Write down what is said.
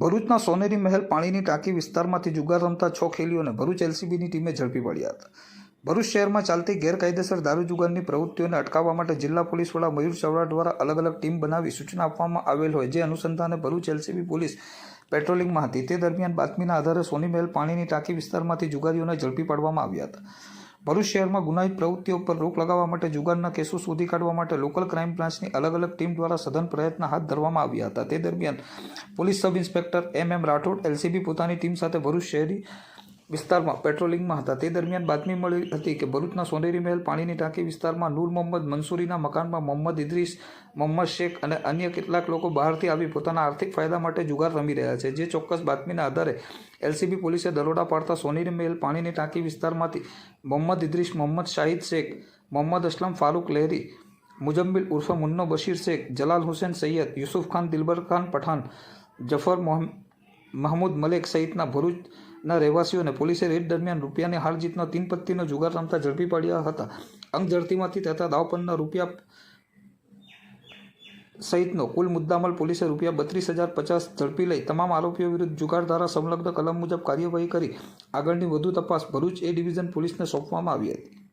ભરૂચના સોનેરી મહેલ પાણીની ટાંકી વિસ્તારમાંથી જુગાર રમતા છ ખેલીઓને ભરૂચ એલસીબીની ટીમે ઝડપી પડ્યા હતા. ભરૂચ શહેરમાં ચાલતી ગેરકાયદેસર દારૂ જુગારની પ્રવૃત્તિઓને અટકાવવા માટે જિલ્લા પોલીસ વડા મયુર ચવડા દ્વારા અલગ અલગ ટીમ બનાવી સૂચના આપવામાં આવેલ હોય જે અનુસંધાને ભરૂચ એલસીબી પોલીસ પેટ્રોલિંગમાં હતી. તે દરમિયાન બાતમીના આધારે સોની મહેલ પાણીની ટાંકી વિસ્તારમાંથી જુગારીઓને ઝડપી પાડવામાં આવ્યા હતા. ભરૂચ શહેરમાં ગુનાહિત પ્રવૃત્તિઓ પર રોક લગાવવા માટે જુગારના કેસો શોધી કાઢવા માટે લોકલ ક્રાઇમ બ્રાન્ચની અલગ અલગ ટીમ દ્વારા સઘન પ્રયત્ન હાથ ધરવામાં આવ્યા હતા. તે દરમિયાન police sub inspector M M Rathod, LCB પોતાની ટીમ સાથે ભરૂચ શહેરી વિસ્તારમાં પેટ્રોલિંગમાં હતા. તે દરમિયાન બાતમી મળી હતી કે ભરૂચના સોનેરી મહેલ પાણીની ટાંકી વિસ્તારમાં નૂર મોહમ્મદ મંસૂરીના મકાનમાં મોહમ્મદ ઇદ્રીસ, મોહમ્મદ શેખ અને અન્ય કેટલાક લોકો બહારથી આવી પોતાના આર્થિક ફાયદા માટે જુગાર રમી રહ્યા છે, જે ચોક્કસ બાતમીના આધારે એલસીબી પોલીસે દરોડા પાડતા સોનેરી મહેલ પાણીની ટાંકી વિસ્તારમાંથી મોહમ્મદ ઇદ્રીસ, મોહમ્મદ શાહિદ શેખ, મોહમ્મદ અસલમ ફારૂક લહેરી મુજમ્બિલ ઉર્ફ મુન્નો બશીર શેખ, જલાલ હુસેન સૈયદ, યુસુફ ખાન, દિલબર ખાન પઠાણ, જફર મોહમ્મદ મહમૂદ મલેક સહિતના ભરૂચના રહેવાસીઓને પોલીસે રેડ દરમિયાન રૂપિયાની હાર જીતનો તીન પત્તીનો જુગાર રમતા ઝડપી પાડ્યા હતા. અંગ ઝડતીમાંથી તથા દાવપનના રૂપિયા સહિતનો કુલ મુદ્દામાલ પોલીસે રૂપિયા બત્રીસ હજાર પચાસ ઝડપી લઈ તમામ આરોપીઓ વિરુદ્ધ જુગાર ધારા સંલગ્ન કલમ મુજબ કાર્યવાહી કરી. આગળની વધુ તપાસ ભરૂચ એ ડિવિઝન પોલીસને સોંપવામાં આવી હતી.